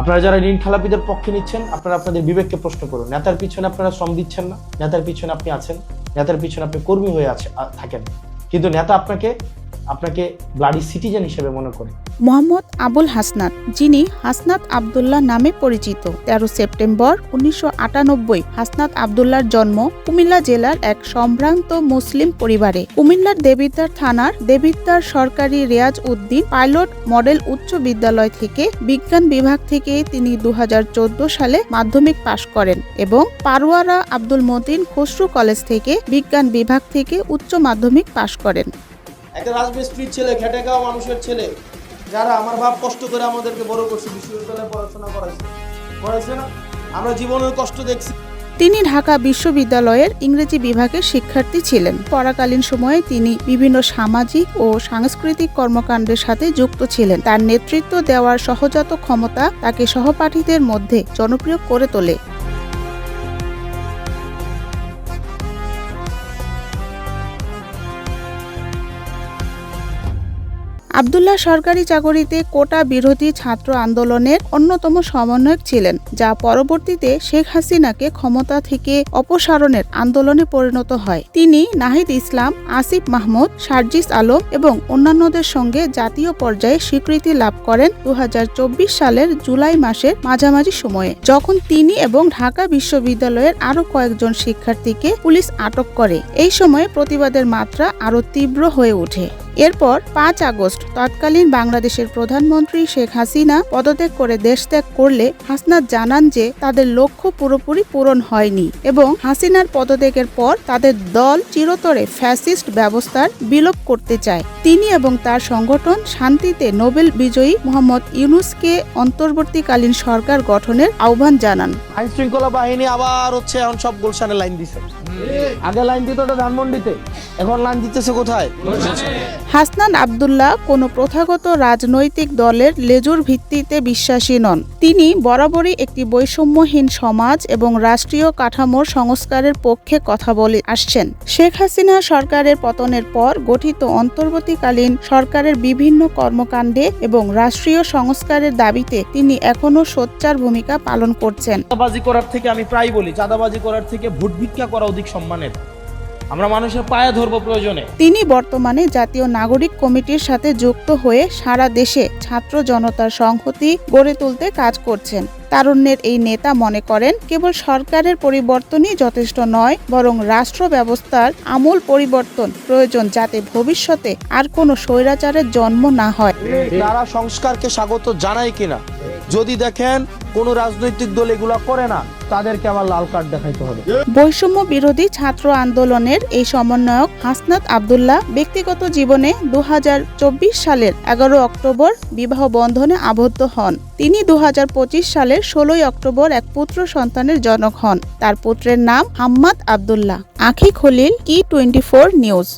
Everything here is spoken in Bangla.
আপনারা যারা ঋণ খেলাপিদের পক্ষে নিচ্ছেন, আপনারা আপনাদের বিবেককে প্রশ্ন করুন, নেতার পিছনে আপনারা শ্রম দিচ্ছেন না? নেতার পিছনে আপনি আছেন, নেতার পিছনে আপনি কর্মী হয়ে আছে থাকেন। কিন্তু নেতা আপনাকে আপনাকে ব্লাডি সিটিজেন হিসেবে মনে করে। মোহাম্মদ আবুল হাসনাত, যিনি হাসনাত আবদুল্লাহ নামে পরিচিত। তেরো সেপ্টেম্বর উনিশশো আটানব্বই, হাসনাত আবদুল্লাহর জন্ম কুমিল্লা জেলার এক সম্ভ্রান্ত মুসলিম পরিবারে। কুমিল্লার দেবিদ্বার থানার দেবিদ্বার সরকারি রেয়াজ উদ্দিন পাইলট মডেল উচ্চ বিদ্যালয় থেকে বিজ্ঞান বিভাগ থেকে তিনি দু হাজার চোদ্দ সালে মাধ্যমিক পাশ করেন এবং পারোয়ারা আব্দুল মতিন খসরু কলেজ থেকে বিজ্ঞান বিভাগ থেকে উচ্চ মাধ্যমিক পাশ করেন। একটা রাজমিস্ত্রির ছেলে খেটে খাওয়া মানুষের ছেলে, যারা আমার বাপ কষ্ট করে আমাদেরকে বড় করছে, বিশ্ববিদ্যালয়ে পড়াশোনা করাইছে। করাইছে না? আমরা জীবনের কষ্ট দেখছি। তিনি ঢাকা বিশ্ববিদ্যালয়ের ইংরেজি বিভাগের শিক্ষার্থী ছিলেন। পড়াকালীন সময়ে তিনি বিভিন্ন সামাজিক ও সাংস্কৃতিক কর্মকাণ্ডের সাথে যুক্ত ছিলেন। তার নেতৃত্ব দেওয়ার সহজাত ক্ষমতা তাকে সহপাঠীদের মধ্যে জনপ্রিয় করে তোলে। আবদুল্লাহ সরকারি চাকরিতে কোটা বিরোধী ছাত্র আন্দোলনের অন্যতম সমন্বয়ক ছিলেন, যা পরবর্তীতে শেখ হাসিনাকে ক্ষমতা থেকে অপসারণের আন্দোলনে পরিণত হয়। তিনি নাহিদ ইসলাম, আসিফ মাহমুদ, সার্জিস আলম এবং অন্যান্যদের সঙ্গে জাতীয় পর্যায়ে স্বীকৃতি লাভ করেন দু হাজার চব্বিশ সালের জুলাই মাসের মাঝামাঝি সময়ে, যখন তিনি এবং ঢাকা বিশ্ববিদ্যালয়ের আরও কয়েকজন শিক্ষার্থীকে পুলিশ আটক করে। এই সময়ে প্রতিবাদের মাত্রা আরও তীব্র হয়ে ওঠে। এরপর পাঁচ আগস্ট তৎকালীন বাংলাদেশের প্রধানমন্ত্রী শেখ হাসিনা পদত্যাগ করে দেশ ত্যাগ করলে হাসনাত জানান যে তাদের লক্ষ্য পুরোপুরি পূরণ হয়নি এবং হাসিনার পদত্যাগের পর তাদের দল চিরতরে ফ্যাসিস্ট ব্যবস্থার বিলোপ করতে চায়। তিনি এবং তার সংগঠন শান্তিতে নোবেল বিজয়ী মোহাম্মদ ইউনুসকে অন্তর্বর্তীকালীন সরকার গঠনের আহ্বান জানান। আইন শৃঙ্খলা বাহিনী আবার হচ্ছে এখন সব গুলশানে লাইন দিছে। আগে লাইন দিত ধানমন্ডিতে, এখন লাইন দিতেছে কোথায়? হাসনান আবদুল্লাহ কোনো প্রথাগত রাজনৈতিক দলের লেজুর ভিত্তিতে বিশ্বাসী নন। তিনি বরাবরই একটি বৈষম্যহীন সমাজ এবং রাষ্ট্রীয় কাঠামোর সংস্কারের পক্ষে কথা বলে আসছেন। শেখ হাসিনা সরকারের পতনের পর গঠিত অন্তর্বর্তীকালীন সরকারের বিভিন্ন কর্মকাণ্ডে এবং রাষ্ট্রীয় সংস্কারের দাবিতে তিনি এখনও সোচ্চার ভূমিকা পালন করছেন। চাঁদাবাজি করার থেকে আমি প্রায় বলি, চাঁদাবাজি করার থেকে ভোট ভিক্ষা করা অধিক সম্মানের। আমরা মানুষের পায়ে ধরবো প্রয়োজনে। তিনি বর্তমানে জাতীয় নাগরিক কমিটির সাথে যুক্ত হয়ে সারা দেশে ছাত্র জনতার সংহতি গড়ে তুলতে কাজ করছেন। তারুণ্যের এই নেতা মনে করেন কেবল সরকারের পরিবর্তনই যথেষ্ট নয় বরং রাষ্ট্র ব্যবস্থার আমূল পরিবর্তন প্রয়োজন যাতে ভবিষ্যতে আর কোনো স্বৈরাচারের জন্ম না হয়। তারা সংস্কারকে স্বাগত জানায় কিনা? যদি দেখেন কোন রাজনৈতিক দল এগুলা করে না, তাদেরকে আবার লাল কার্ড দেখাইতে হবে। বৈষম্য বিরোধী ছাত্র আন্দোলনের এই সমন্বয়ক হাসনাত আবদুল্লাহ ব্যক্তিগত জীবনে দু হাজার চব্বিশ সালের এগারো অক্টোবর বিবাহ বন্ধনে আবদ্ধ হন। তিনি দু হাজার পঁচিশ সালের ষোলোই অক্টোবর এক পুত্র সন্তানের জনক হন। তার পুত্রের নাম হাম্মাদ আবদুল্লাহ। আখি খলিল কি টোয়েন্টি ফোর নিউজ।